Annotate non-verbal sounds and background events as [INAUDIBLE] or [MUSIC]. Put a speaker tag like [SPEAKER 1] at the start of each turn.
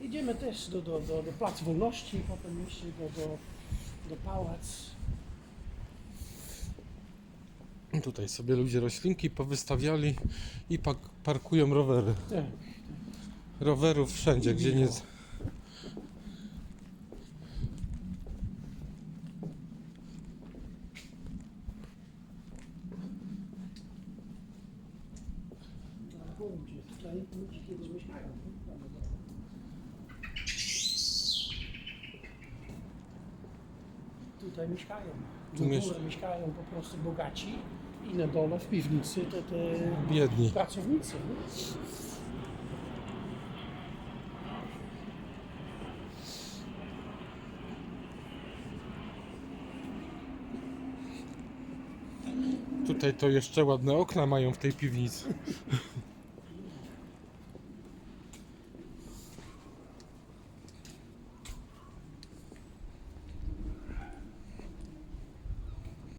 [SPEAKER 1] Idziemy też do, do, do, do Plac Wolności, potem jeszcze do, do, do Pałac.
[SPEAKER 2] Tutaj sobie ludzie roślinki powystawiali i pak parkują rowery.
[SPEAKER 1] Tak.
[SPEAKER 2] Rowerów wszędzie, gdzie nie.
[SPEAKER 1] Na. Tutaj ludzie kiedyś mieszkają. Tutaj mieszkają.
[SPEAKER 2] Tu
[SPEAKER 1] Na
[SPEAKER 2] miesz-
[SPEAKER 1] mieszkają po prostu bogaci i na dole w piwnicy te, te
[SPEAKER 2] Biedni.
[SPEAKER 1] pracownicy. Nie?
[SPEAKER 2] Tutaj to jeszcze ładne okna mają w tej piwnicy. [LAUGHS]